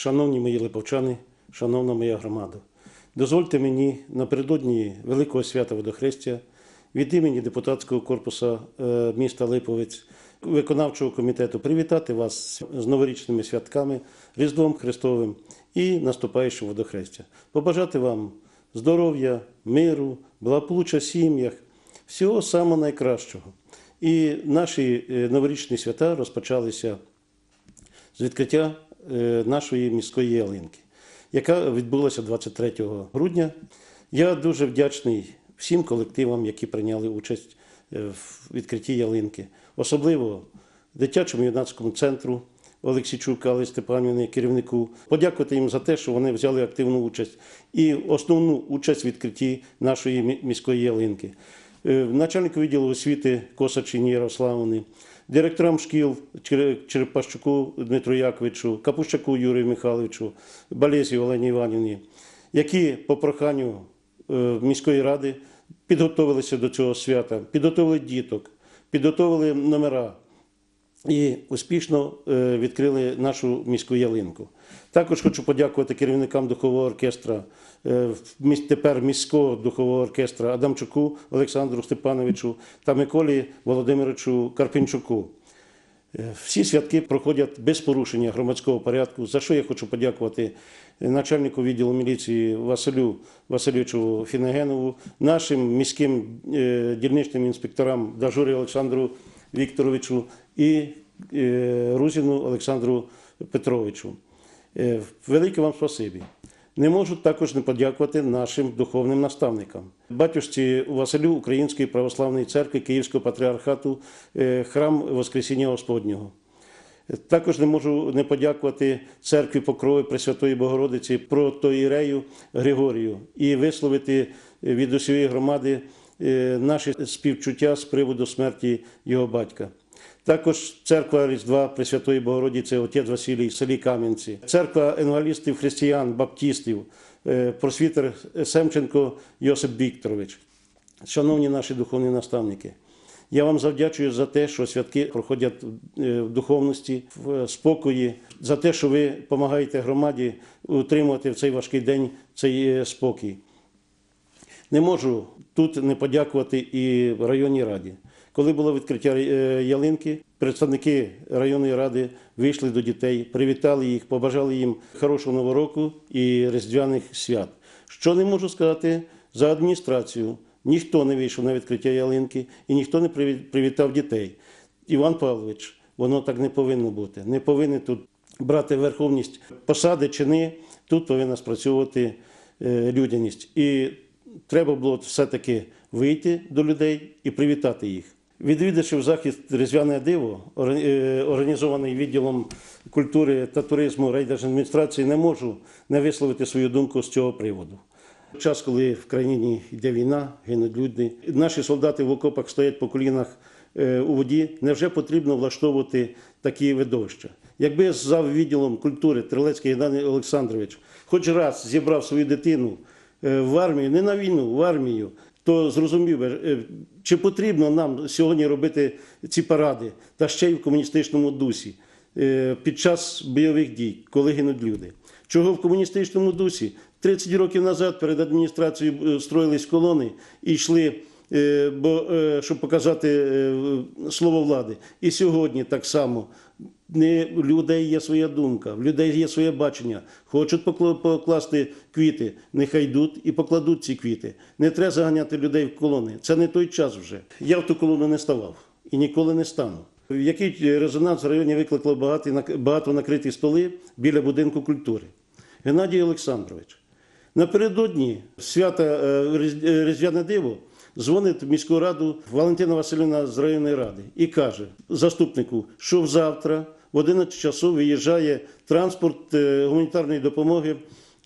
шановні мої липовчани, шановна моя громада, дозвольте мені напередодні Великого свята Водохрестя від імені депутатського корпусу е, міста Липовець, виконавчого комітету привітати вас з новорічними святками, Різдвом Христовим і наступаючим водохрестя. Побажати вам здоров'я, миру, благополуччя в сім'ях, всього самого найкращого. І наші е, новорічні свята розпочалися з відкриття нашої міської ялинки, яка відбулася 23 грудня. Я дуже вдячний всім колективам, які прийняли участь е, в відкритті ялинки, особливо дитячому юнацькому центру Олексійчук Алли Степанівни, керівнику. Подякувати їм за те, що вони взяли активну участь і основну участь в відкритті нашої міської ялинки. Е, Начальнику відділу освіти Косачині Ярославовни, директорам шкіл Черепащуку Дмитру Яковичу, Капущаку Юрію Михайловичу, Балезі Олені Іванівні, які по проханню е, міської ради підготовилися до цього свята, підготовили діток, підготовили номера і успішно е, відкрили нашу міську ялинку. Також хочу подякувати керівникам духового оркестра, е, тепер міського духового оркестра Адамчуку Олександру Степановичу та Миколі Володимировичу Карпінчуку. Е, Всі святки проходять без порушення громадського порядку, за що я хочу подякувати начальнику відділу міліції Василю Васильовичу Фінегенову, нашим міським дільничним інспекторам Дажурі Олександру Вікторовичу і е, Рузіну Олександру Петровичу. Е, Велике вам спасибі. Не можу також не подякувати нашим духовним наставникам. Батюшці Василю Української православної церкви Київського патріархату, е, храм Воскресіння Господнього. Також не можу не подякувати церкві Покрови Пресвятої Богородиці протоірею Григорію і висловити від усієї громади наші співчуття з приводу смерті його батька. Також церква Різдва Пресвятої Богородиці, отець Василій, селі Кам'янці, церква евангелістів, християн, баптістів, е, просвітер Семченко Йосип Вікторович. Шановні наші духовні наставники, я вам завдячую за те, що святки проходять е, в духовності, в спокої, за те, що ви допомагаєте громаді утримувати в цей важкий день цей е, спокій. Не можу тут не подякувати і районній раді. Коли було відкриття е, ялинки, представники районної ради вийшли до дітей, привітали їх, побажали їм хорошого нового року і різдвяних свят. Що не можу сказати за адміністрацію. Ніхто не вийшов на відкриття ялинки і ніхто не привітав дітей. Іван Павлович, воно так не повинно бути. Не повинні тут брати верховність посади, чини. Тут повинна спрацьовувати е, людяність. І треба було все-таки вийти до людей і привітати їх. Відвідавши захід Різдвяне диво, е, організований відділом культури та туризму райдержадміністрації, не можу не висловити свою думку з цього приводу. Час, коли в країні йде війна, гинуть люди, наші солдати в окопах стоять по колінах е, у воді. Невже потрібно влаштовувати такі видовища? Якби за відділом культури Трилецький Геннадій Олександрович хоч раз зібрав свою дитину в армію, не на війну, в армію, то зрозумів е, чи потрібно нам сьогодні робити ці паради, та ще й в комуністичному дусі е, під час бойових дій, коли гинуть люди. Чого в комуністичному дусі 30 років назад перед адміністрацією е, строїлись колони і йшли, е, бо, е, щоб показати е, слово влади. І сьогодні так само. Не, у людей є своя думка, в людей є своє бачення. Хочуть покла- покласти квіти, нехай йдуть і покладуть ці квіти. Не треба заганяти людей в колони. Це не той час вже. Я в ту колону не ставав і ніколи не стану. Який резонанс в районі викликало багато, багато накриті столи біля будинку культури? Геннадій Олександрович. Напередодні свята е, е, Різдвяне диво дзвонить в міську раду Валентина Васильівна з районної ради і каже заступнику, що завтра в 11 часов виїжджає транспорт е, гуманітарної допомоги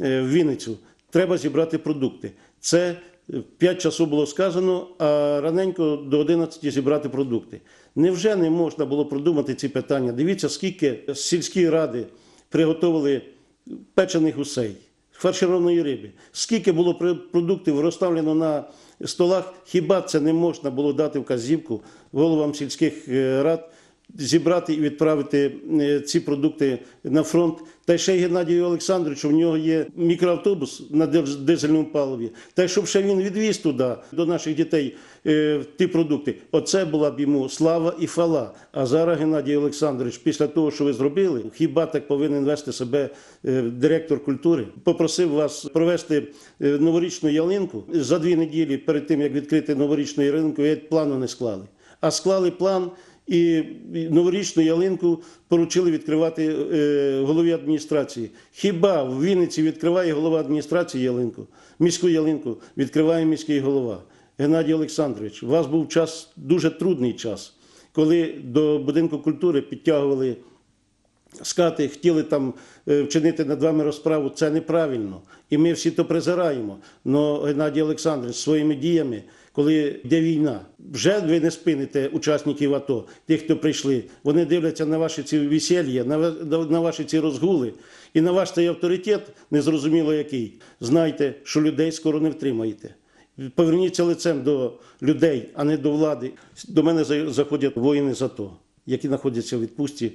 е, в Вінницю. Треба зібрати продукти. Це в 5 часу було сказано, а раненько до 11 зібрати продукти. Невже не можна було продумати ці питання? Дивіться, скільки сільські ради приготували печених гусей, фаршированої риби. Скільки було продуктів розставлено на столах, хіба це не можна було дати вказівку головам сільських е, рад зібрати і відправити е, ці продукти на фронт. Та ще Геннадію Олександровичу, в нього є мікроавтобус на диз- дизельному паливі. Та щоб ще він відвіз туди до наших дітей е, ті продукти. Оце була б йому слава і фала. А зараз Геннадій Олександрович, після того, що ви зробили, хіба так повинен вести себе е, директор культури? Попросив вас провести новорічну ялинку за дві неділі перед тим, як відкрити новорічну ялинку, ви плану не склали. А склали план і новорічну ялинку поручили відкривати е, голові адміністрації. Хіба в Вінниці відкриває голова адміністрації ялинку? Міську ялинку відкриває міський голова. Геннадій Олександрович, у вас був час, дуже трудний час, коли до будинку культури підтягували скати, хотіли там е, вчинити над вами розправу, це неправильно. І ми всі то презираємо. Но Геннадій Олександрович своїми діями, коли йде війна, вже ви не спините учасників АТО, тих, хто прийшли. Вони дивляться на ваші ці весілля, на, на ваші ці розгули. І на ваш цей авторитет, незрозуміло який. Знайте, що людей скоро не втримаєте. Поверніться лицем до людей, а не до влади. До мене заходять воїни з АТО, які знаходяться в відпустці,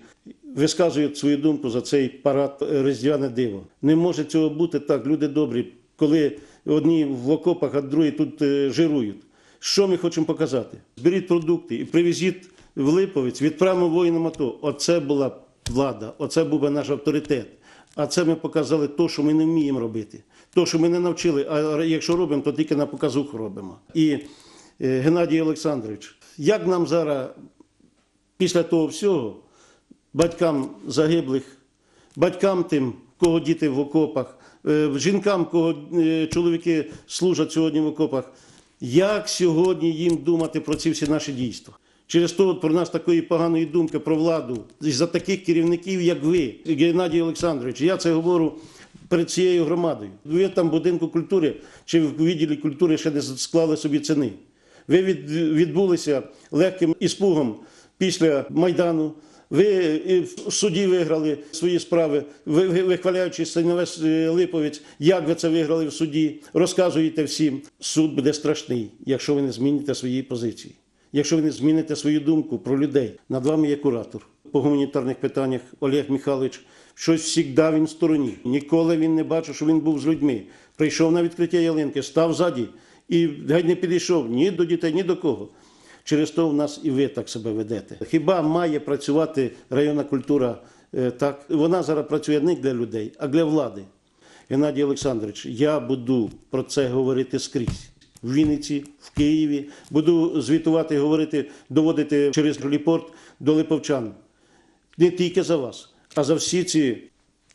висказують свою думку за цей парад е, Різдвяне диво. Не може цього бути так, люди добрі, коли одні в окопах, а другі тут е, жирують. Що ми хочемо показати? Зберіть продукти і привезіть в Липовець, відправимо воїнам АТО. Оце була влада, оце був би наш авторитет. А це ми показали те, що ми не вміємо робити. То, що ми не навчили, а якщо робимо, то тільки на показуху робимо. І е, Геннадій Олександрович, як нам зараз після того всього батькам загиблих, батькам тим, кого діти в окопах, е, жінкам, кого е, чоловіки служать сьогодні в окопах, як сьогодні їм думати про ці всі наші дійства? Через то про нас такої поганої думки про владу за таких керівників, як ви, Геннадій Олександрович. Я це говорю перед цією громадою. Ви там в будинку культури чи в відділі культури ще не склали собі ціни. Ви відбулися легким іспугом після Майдану. Ви в суді виграли свої справи, ви, ви- вихваляючись на е, Липовець, як ви це виграли в суді, розказуєте всім. Суд буде страшний, якщо ви не зміните свої позиції, якщо ви не зміните свою думку про людей. Над вами є куратор. По гуманітарних питаннях Олег Михайлович щось завжди він в стороні. Ніколи він не бачив, що він був з людьми. Прийшов на відкриття ялинки, став ззаді і геть не підійшов ні до дітей, ні до кого. Через то в нас і ви так себе ведете. Хіба має працювати районна культура е, так? Вона зараз працює не для людей, а для влади. Геннадій Олександрович, я буду про це говорити скрізь. В Вінниці, в Києві. Буду звітувати, говорити, доводити через Гліпорт до липовчан. Не тільки за вас, а за всі ці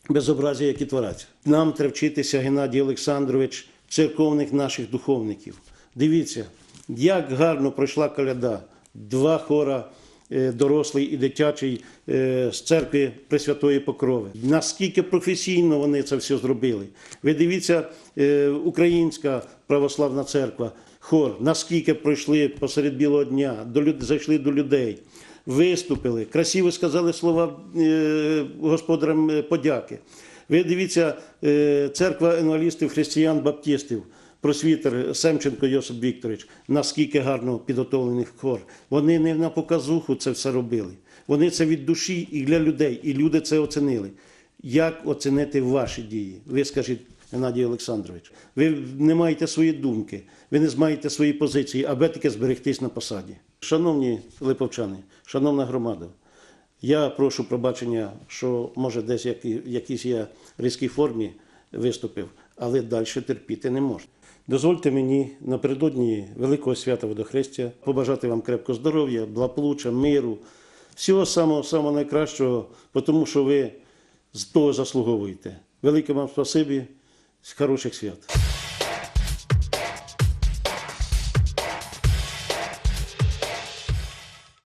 безобразія, які творяться. Нам треба вчитися, Геннадій Олександрович, церковних наших духовників. Дивіться, як гарно пройшла коляда. Два хора, е, дорослий і дитячий е, з церкви Пресвятої Покрови. Наскільки професійно вони це все зробили. Ви дивіться, е, Українська православна церква, хор, наскільки пройшли посеред білого дня, до зайшли до людей виступили, красиво сказали слова господарям подяки. Ви дивіться, церква енуалістів, християн, баптистів, просвітер Семченко Йосип Вікторович, наскільки гарно підготовлений хор. Вони не на показуху це все робили. Вони це від душі і для людей, і люди це оцінили. Як оцінити ваші дії? Ви скажіть, Геннадій Олександрович, ви не маєте свої думки, ви не маєте свої позиції, аби таки зберегтись на посаді. Шановні липовчани, шановна громада, я прошу пробачення, що може десь в якійсь я різкій формі виступив, але далі терпіти не можу. Дозвольте мені напередодні Великого свята Водохрестя побажати вам крепкого здоров'я, благополуччя, миру, всього самого самого найкращого, тому що ви з того заслуговуєте. Велике вам спасибі, хороших свят.